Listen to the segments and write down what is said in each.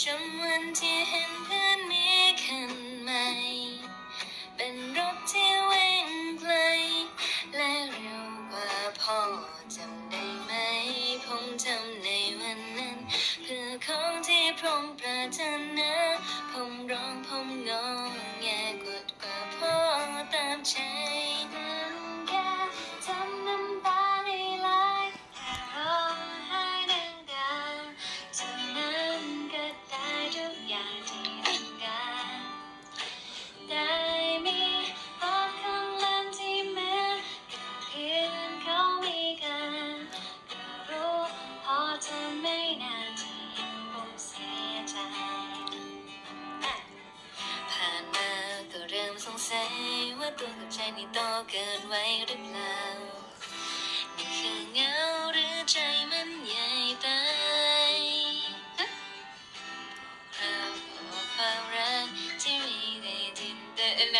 จำวันที่เห็นเพื่อนมีคันใหม่ เป็นรถที่วิ่งไกล และเร็วกว่าพ่อจำได้ไหม ผมจำในวันนั้น เพื่อของที่พรมปรารถน สัยว่าตัวกับใจนี่โตเกินไว้หรือเปล่านี่คือเงาหรือใจมันใหญ่ไปเราบอกความรักที่มีในดินแดน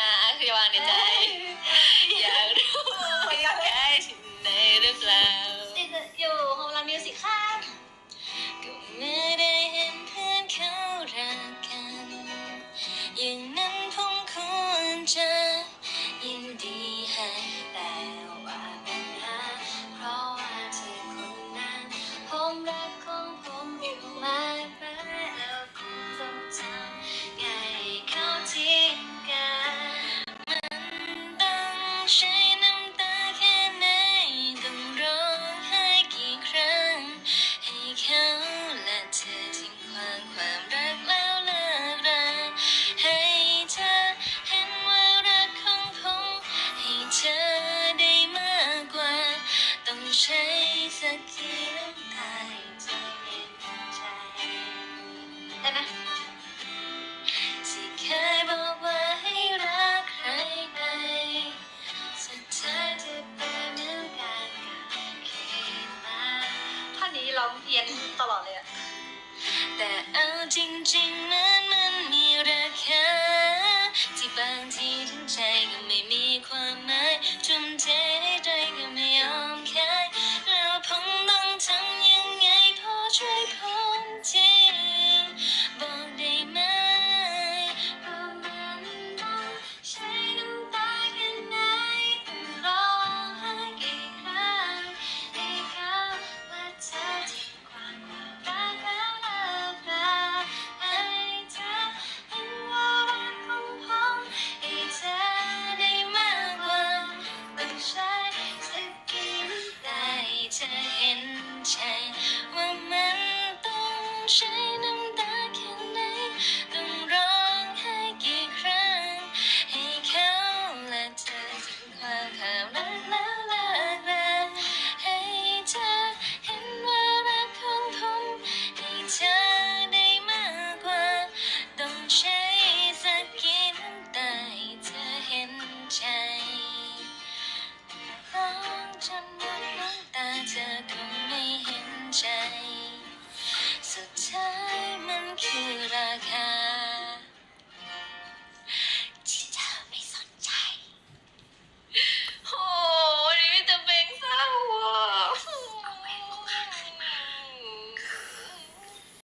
้องเพียนตลอดเลยอะแต่เออจริง เห็นใจว่ามันต้องใช้น้ำ